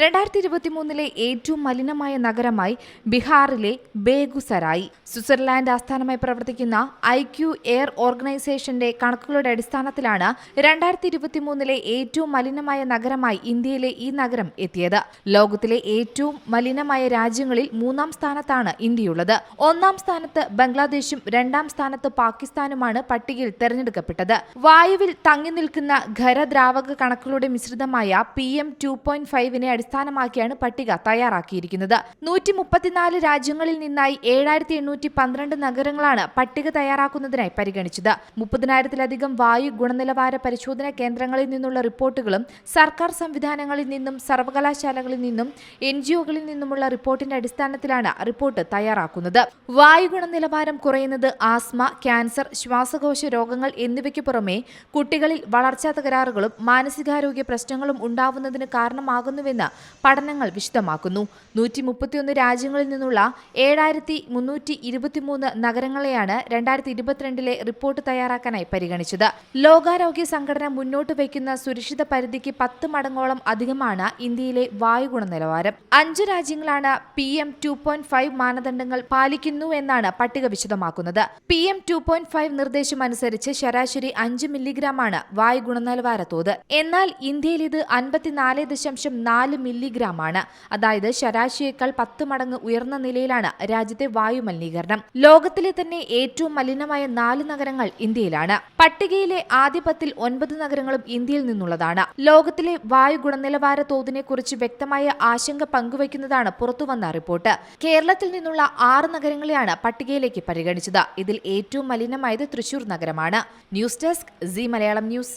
രണ്ടായിരത്തി ഇരുപത്തി മൂന്നിലെ ഏറ്റവും മലിനമായ നഗരമായി ബീഹാറിലെ ബേഗുസരായി. സ്വിറ്റ്സർലാൻഡ് ആസ്ഥാനമായി പ്രവർത്തിക്കുന്ന ഐ ക്യു എയർ ഓർഗനൈസേഷന്റെ കണക്കുകളുടെ അടിസ്ഥാനത്തിലാണ് രണ്ടായിരത്തി ഇരുപത്തി മൂന്നിലെ ഏറ്റവും മലിനമായ നഗരമായി ഇന്ത്യയിലെ ഈ നഗരം എത്തിയത്. ലോകത്തിലെ ഏറ്റവും മലിനമായ രാജ്യങ്ങളിൽ മൂന്നാം സ്ഥാനത്താണ് ഇന്ത്യയുള്ളത്. ഒന്നാം സ്ഥാനത്ത് ബംഗ്ലാദേശും രണ്ടാം സ്ഥാനത്ത് പാകിസ്ഥാനുമാണ് പട്ടികയിൽ തെരഞ്ഞെടുക്കപ്പെട്ടത്. വായുവിൽ തങ്ങി നിൽക്കുന്ന ഖരദ്രാവക കണക്കുകളുടെ മിശ്രിതമായ പി എം ടു പോയിന്റ് ഫൈവിനെ അടിസ്ഥാനമാക്കിയാണ് പട്ടിക തയ്യാറാക്കിയിരിക്കുന്നത്. നൂറ്റി മുപ്പത്തിനാല് രാജ്യങ്ങളിൽ നിന്നായി ഏഴായിരത്തി എണ്ണൂറ്റി പന്ത്രണ്ട് നഗരങ്ങളാണ് പട്ടിക തയ്യാറാക്കുന്നതിനായി പരിഗണിച്ചത്. മുപ്പതിനായിരത്തിലധികം വായു ഗുണനിലവാര പരിശോധന കേന്ദ്രങ്ങളിൽ നിന്നുള്ള റിപ്പോർട്ടുകളും സർക്കാർ സംവിധാനങ്ങളിൽ നിന്നും സർവകലാശാലകളിൽ നിന്നും എൻ ജിഒകളിൽ നിന്നുമുള്ള റിപ്പോർട്ടിന്റെ അടിസ്ഥാനത്തിലാണ് റിപ്പോർട്ട് തയ്യാറാക്കുന്നത്. വായു ഗുണനിലവാരം കുറയുന്നത് ആസ്മ ക്യാൻസർ ശ്വാസകോശ രോഗങ്ങൾ എന്നിവയ്ക്ക് പുറമെ കുട്ടികളിൽ വളർച്ചാ തകരാറുകളും മാനസികാരോഗ്യ പ്രശ്നങ്ങളും ഉണ്ടാവുന്നതിന് കാരണമാകുന്നുവെന്ന് പഠനങ്ങൾ വിശദമാക്കുന്നു. നൂറ്റി മുപ്പത്തിയൊന്ന് രാജ്യങ്ങളിൽ നിന്നുള്ള ഏഴായിരത്തി മുന്നൂറ്റി ഇരുപത്തിമൂന്ന് നഗരങ്ങളെയാണ് രണ്ടായിരത്തി ഇരുപത്തിരണ്ടിലെ റിപ്പോർട്ട് തയ്യാറാക്കാനായി പരിഗണിച്ചത്. ലോകാരോഗ്യ സംഘടന മുന്നോട്ട് വയ്ക്കുന്ന സുരക്ഷിത പരിധിക്ക് പത്ത് മടങ്ങോളം അധികമാണ് ഇന്ത്യയിലെ വായു ഗുണനിലവാരം. അഞ്ച് രാജ്യങ്ങളാണ് P M two point five മാനദണ്ഡങ്ങൾ പാലിക്കുന്നു എന്നാണ് പട്ടിക വിശദമാക്കുന്നത്. P M two point five നിർദ്ദേശം അനുസരിച്ച് ശരാശരി അഞ്ച് മില്ലിഗ്രാമാണ് വായു ഗുണനിലവാര തോത് എന്നാൽ ഇന്ത്യയിൽ ഇത് അൻപത്തിനാല് ദശാംശം നാല് മില്ലിഗ്രാമാണ്. അതായത് ശരാശരിയേക്കാൾ പത്ത് മടങ്ങ് ഉയർന്ന നിലയിലാണ് രാജ്യത്തെ വായു മലിനീകരണം. ലോകത്തിലെ തന്നെ ഏറ്റവും മലിനമായ നാല് നഗരങ്ങൾ ഇന്ത്യയിലാണ്. പട്ടികയിലെ ആദ്യ പത്തിൽ ഒൻപത് നഗരങ്ങളും ഇന്ത്യയിൽ നിന്നുള്ളതാണ്. ലോകത്തിലെ വായു ഗുണനിലവാര തോതിനെക്കുറിച്ച് വ്യക്തമായ ആശങ്ക പങ്കുവയ്ക്കുന്നതാണ് പുറത്തുവന്ന റിപ്പോർട്ട്. കേരളത്തിൽ നിന്നുള്ള ആറ് നഗരങ്ങളെയാണ് പട്ടികയിലേക്ക് പരിഗണിച്ചത്. ഇതിൽ ഏറ്റവും മലിനമായത് തൃശൂർ നഗരമാണ്. News desk C Malayalam news.